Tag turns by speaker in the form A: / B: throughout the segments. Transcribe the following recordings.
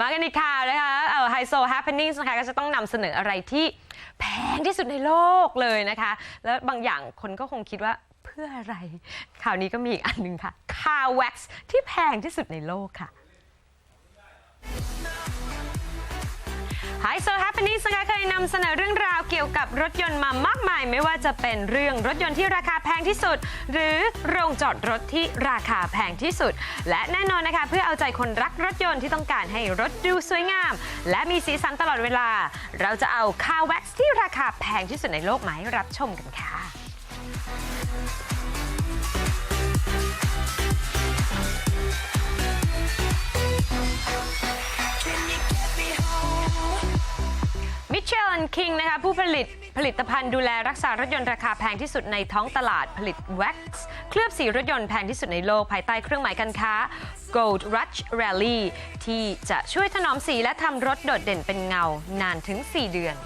A: มากันอีกข่าวนะคะเอ่อไฮโซ happenings นะคะก็จะต้องนำเสนออะไรที่แพงที่สุดในโลกเลยนะคะ แล้วบางอย่างคนก็คงคิดว่าเพื่ออะไร ข่าวนี้ก็มีอีกอันหนึ่งค่ะคาแว็กซ์ที่แพงที่สุดในโลกค่ะไฮโซ Happenings นะคะเคยนำเสนอเรื่อง รถยนต์มามากมายไม่ว่าจะเป็นเรื่องรถยนต์ที่ราคาแพงที่สุด หรือโรงจอดรถที่ราคาแพงที่สุด และแน่นอนนะคะ เพื่อเอาใจคนรักรถยนต์ที่ต้องการให้รถดูสวยงาม และมีสีสันตลอดเวลา เราจะเอาคาแว็กซ์ที่ราคาแพงที่สุดในโลกมาให้รับชมกันค่ะ มิเชลคิงนะคะผู้ผลิตผลิตภัณฑ์ดูแลรักษารถยนต์ราคาแพงที่สุดในท้องตลาดผลิตแว็กซ์เคลือบสีรถยนต์แพงที่สุดในโลกภายใต้เครื่องหมายการค้า Gold Rush Rally ที่จะช่วยถนอมสีและทำรถโดดเด่นเป็นเงานานถึง 4 เดือน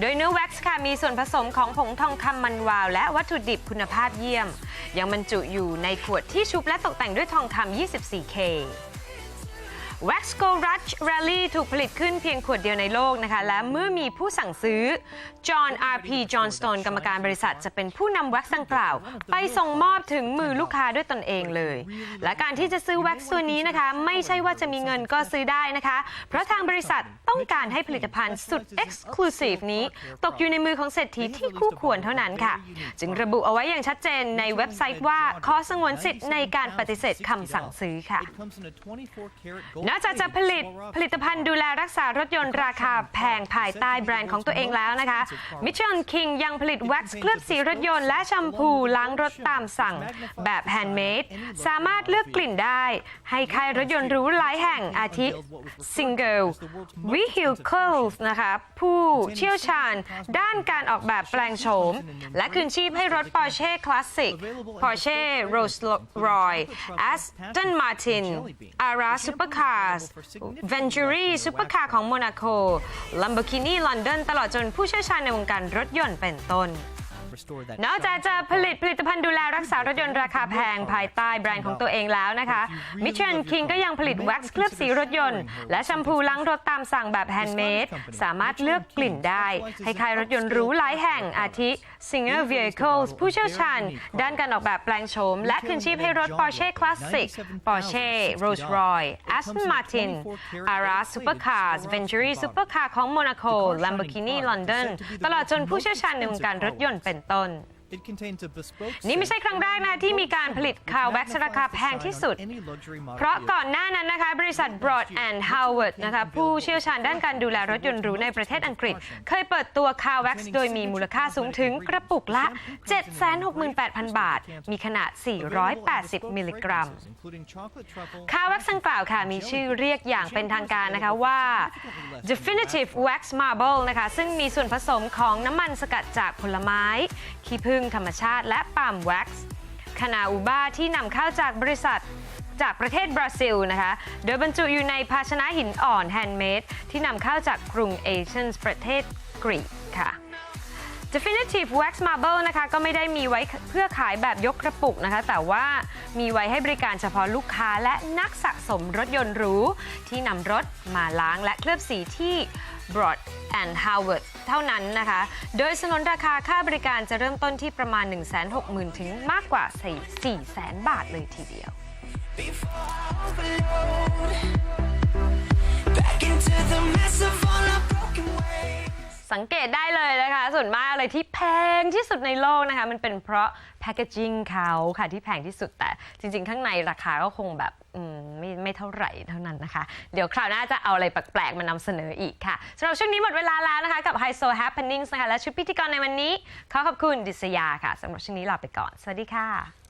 A: โดยเนื้อแว็กซ์ค่ะมีส่วนผสมของผงทองคำมันวาว และวัตถุดิบคุณภาพเยี่ยม ยังบรรจุอยู่ในขวดที่ชุบและตกแต่งด้วยทองคำ 24K Wax Go Rush Rally ถูกผลิตขึ้นเพียงขวดเดียวในโลกนะคะ และเมื่อมีผู้สั่งซื้อ John R.P. Johnstone กรรมการบริษัทจะเป็นผู้นำแว็กซ์ดังกล่าว ไปส่งมอบถึงมือลูกค้าด้วยตนเองเลย และการที่จะซื้อแว็กซ์ตัวนี้นะคะ ไม่ใช่ว่าจะมีเงินก็ซื้อได้นะคะ เพราะทางบริษัทต้องการให้ผลิตภัณฑ์สุด Exclusive นี้ ตกอยู่ในมือของเศรษฐีที่คู่ควรเท่านั้นค่ะ จึงระบุเอาไว้อย่างชัดเจนในเว็บไซต์ว่าขอสงวนสิทธิ์ในการปฏิเสธคำสั่งซื้อค่ะนอกจากจะผลิตผลิตภัณฑ์ดูแลรักษารถยนต์ราคาแพงภายใต้แบรนด์ของตัวเองแล้วนะคะมิช e ลคิงยังผลิตแว็กซ์เคลือบสีรถยนต์และแชมพูล้างรถตามสั่ง แบบแฮนด์เมดสามารถเลือกกลิ่นได้ ให้ค่ายรถยนต์รู้หลายแห่งอาทิ Single Vehicles นะคะผู้เชี่ยวชาญด้านการออกแบบแปลงโฉม และคืนชีพให้รถ Porsche Classic Porsche Rolls-Royce Aston Martin Ara Supercars Venturi Supercar ของโมนาโก Lamborghini London ตลอดจนผู้เชี่ยวชาญในวงการรถยนต์เป็นต้น
B: restore that
A: นอกจากจะผลิตผลิตภัณฑ์ดูแลรักษารถยนต์ราคาแพงภายใต้แบรนด์ของตัวเองแล้วนะคะมิช e ลคิงก็ยังผลิตแว็กซ์เคลือบสีรถยนต์ และแชมพูล้างรถตามสั่งแบบแฮนด์เมดสามารถเลือกกลิ่นได้ ให้ค่ายรถยนต์หรูหลายแห่งอาทิ Singer Vehicles ผู้เชี่ยวชาญ ด้านการออกแบบแปลงโฉม และคืนชีพให้รถ Porsche Classic Porsche Rolls-Royce Aston Martin Ara Supercars Venturi Supercar ของโมนาโก Lamborghini London ตลอดจนผู้เชี่ยวชาญในวงการรถยนต์เป็น็น
B: ต้น
A: นี่ไม่ใช่ครั้งแรกนะที่มีการผลิตคาวแว็กซ์ราคาแพงที่สุด
B: any luxury model
A: เพราะก่อนหน้านั้นนะคะบริษัท Broad and Howard นะคะผู้เชี่ยวชาญด้านการดูแลรถยนต์หรูในประเทศอังกฤษ เคยเปิดตัวคาวแว็กซ์โดยมีมูลค่าสูงถึงกระปุกละ 768,000 บาท มีขนาด 480 มิลลิกรัม
B: including chocolate truffle
A: คาแว็กซ์ดังกล่าวค่ะมีชื่อเรียกอย่างเป็นทางการนะคะว่า definitive wax marble นะคะซึ่งมีส่วนผสมของน้ำมันสกัดจากผลไม้ขี้ผึ้งธรรมชาติและปาล์มแว็กซ์คานาอูบาที่นำเข้าจากบริษัทจากประเทศบราซิลนะคะ โดยบรรจุอยู่ในภาชนะหินอ่อนแฮนด์เมดที่นำเข้าจากกรุงเอเธนส์ประเทศกรีกค่ะ Definitive Wax Marble นะคะก็ไม่ได้มีไว้เพื่อขายแบบยกกระปุกนะคะ แต่ว่ามีไว้ให้บริการเฉพาะลูกค้าและนักสะสมรถยนต์หรูที่นำรถมาล้างและเคลือบสีที่ Broad and Howard เท่านั้นนะคะ โดยสนนราคาค่าบริการจะเริ่มต้นที่ประมาณ 160,000 ถึงมากกว่า400,000บาทเลยทีเดียว
C: before I overload. Back into the mess
A: สังเกตได้เลยนะคะ ส่วนมากอะไรที่แพงที่สุดในโลกนะคะ มันเป็นเพราะแพคเกจิ้งเขาค่ะที่แพงที่สุดแต่จริง ๆ ข้างในราคาก็คงแบบไม่ไม่เท่าไหร่เท่านั้นนะคะ เดี๋ยวคราวหน้าจะเอาอะไรแปลกๆมานำเสนออีกค่ะสำหรับช่วงนี้หมดเวลาแล้วนะคะ กับ High So Happenings นะคะและชุดพิธีกรในวันนี้ ขอขอบคุณดิษยาค่ะสำหรับช่วงนี้ลาไปก่อน สวัสดีค่ะ